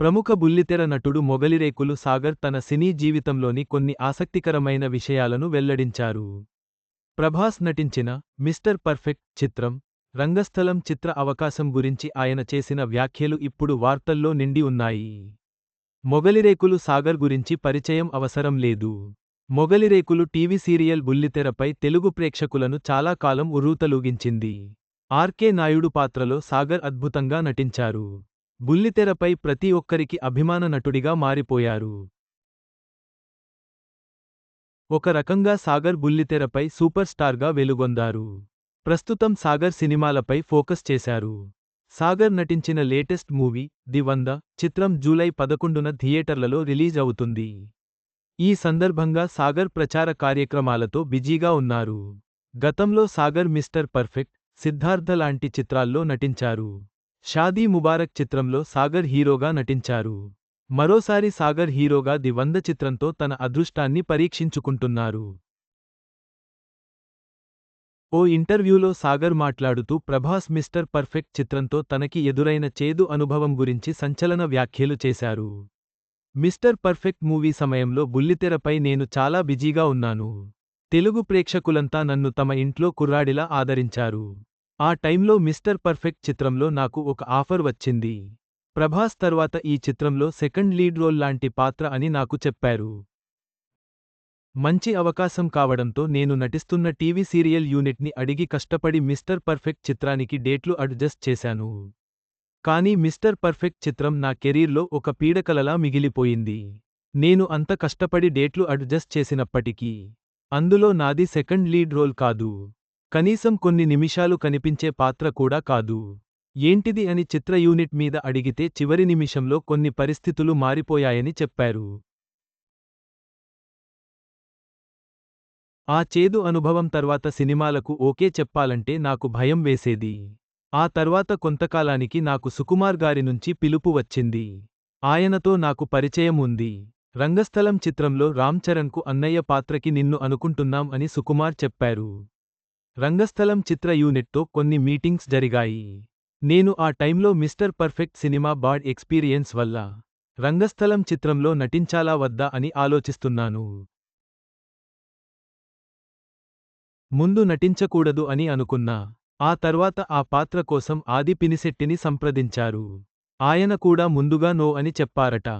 ప్రముఖ బుల్లితెర నటుడు మొగలిరేకులు సాగర్ తన సినీ జీవితంలోని కొన్ని ఆసక్తికరమైన విషయాలను వెల్లడించారు. ప్రభాస్ నటించిన మిస్టర్ పర్ఫెక్ట్ చిత్రం రంగస్థలం చిత్ర అవకాశం గురించి ఆయన చేసిన వ్యాఖ్యలు ఇప్పుడు వార్తల్లో నిండి ఉన్నాయి. మొగలిరేకులు సాగర్ గురించి పరిచయం అవసరం లేదు. మొగలిరేకులు టీవీ సీరియల్ బుల్లితెరపై తెలుగు ప్రేక్షకులను చాలా కాలం ఉర్రూతలూగించింది. ఆర్కే నాయుడు పాత్రలో సాగర్ అద్భుతంగా నటించారు. బుల్లితెరపై ప్రతి ఒక్కరికి అభిమాన నటుడిగా మారిపోయారు. ఒక రకంగా సాగర్ బుల్లితెరపై సూపర్ స్టార్గా వెలుగొందారు. ప్రస్తుతం సాగర్ సినిమాలపై ఫోకస్ చేశారు. సాగర్ నటించిన లేటెస్ట్ మూవీ ది వంద చిత్రం జూలై పదకొండున థియేటర్లలో రిలీజ్ అవుతుంది. ఈ సందర్భంగా సాగర్ ప్రచార కార్యక్రమాలతో బిజీగా ఉన్నారు. గతంలో సాగర్ మిస్టర్ పర్ఫెక్ట్ సిద్ధార్థ లాంటి చిత్రాల్లో నటించారు. షాదీ ముబారక్ చిత్రంలో సాగర్ హీరోగా నటించారు. మరోసారి సాగర్ హీరోగా ది వంద చిత్రంతో తన అదృష్టాన్ని పరీక్షించుకుంటున్నారు. ఓ ఇంటర్వ్యూలో సాగర్ మాట్లాడుతూ ప్రభాస్ మిస్టర్ పర్ఫెక్ట్ చిత్రంతో తనకి ఎదురైన చేదు అనుభవం గురించి సంచలన వ్యాఖ్యలు చేశారు. మిస్టర్ పర్ఫెక్ట్ మూవీ సమయంలో బుల్లితెరపై నేను చాలా బిజీగా ఉన్నాను. తెలుగు ప్రేక్షకులంతా నన్ను తమ ఇంట్లో కుర్రాడిలా ఆదరించారు. ఆ టైంలో మిస్టర్ పర్ఫెక్ట్ చిత్రంలో నాకు ఒక ఆఫర్ వచ్చింది. ప్రభాస్ తర్వాత ఈ చిత్రంలో సెకండ్ లీడ్ రోల్ లాంటి పాత్ర అని నాకు చెప్పారు. మంచి అవకాశం కావడంతో నేను నటిస్తున్న టీవీ సీరియల్ యూనిట్ని అడిగి కష్టపడి మిస్టర్ పర్ఫెక్ట్ చిత్రానికి డేట్లు అడ్జస్ట్ చేశాను. కానీ మిస్టర్ పర్ఫెక్ట్ చిత్రం నా కెరీర్లో ఒక పీడకలలా మిగిలిపోయింది. నేను అంత కష్టపడి డేట్లు అడ్జస్ట్ చేసినప్పటికీ అందులో నాది సెకండ్ లీడ్ రోల్ కాదు. కనీసం కొన్ని నిమిషాలు కనిపించే పాత్ర కూడా కాదు. ఏంటిది అని చిత్ర యూనిట్ మీద అడిగితే చివరి నిమిషంలో కొన్ని పరిస్థితులు మారిపోయాయని చెప్పారు. ఆ చేదు అనుభవం తర్వాత సినిమాలకు ఓకే చెప్పాలంటే నాకు భయం వేసేది. ఆ తర్వాత కొంతకాలానికి నాకు సుకుమార్ గారి నుంచి పిలుపు వచ్చింది. ఆయనతో నాకు పరిచయం ఉంది. రంగస్థలం చిత్రంలో రామ్ చరణ్కు అన్నయ్య పాత్రకి నిన్ను అనుకుంటున్నాం అని సుకుమార్ చెప్పారు. రంగస్థలం చిత్ర యూనిట్తో కొన్ని మీటింగ్స్ జరిగాయి. నేను ఆ టైంలో Mister Perfect cinema bad experience వల్ల రంగస్థలం చిత్రంలో నటించాలా వద్దా అని ఆలోచిస్తున్నాను. ముందు నటించకూడదు అని అనుకున్నా. ఆ తర్వాత ఆ పాత్ర కోసం ఆది పినిశెట్టిని సంప్రదించారు. ఆయన కూడా ముందుగా నో అని చెప్పారట.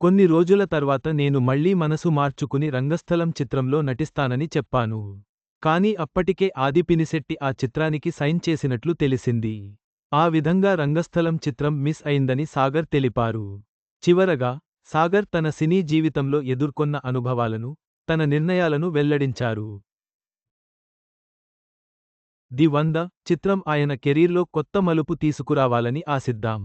కొన్ని రోజుల తర్వాత నేను మళ్ళీ మనసు మార్చుకుని రంగస్థలం చిత్రంలో నటిస్తానని చెప్పాను. కానీ అప్పటికే ఆదిపినిశెట్టి ఆ చిత్రానికి సైన్ చేసినట్లు తెలిసింది. ఆ విధంగా రంగస్థలం చిత్రం మిస్ అయిందని సాగర్ తెలిపారు. చివరగా సాగర్ తన సినీ జీవితంలో ఎదుర్కొన్న అనుభవాలను తన నిర్ణయాలను వెల్లడించారు. ది వంద చిత్రం ఆయన కెరీర్లో కొత్త మలుపు తీసుకురావాలని ఆశిద్దాం.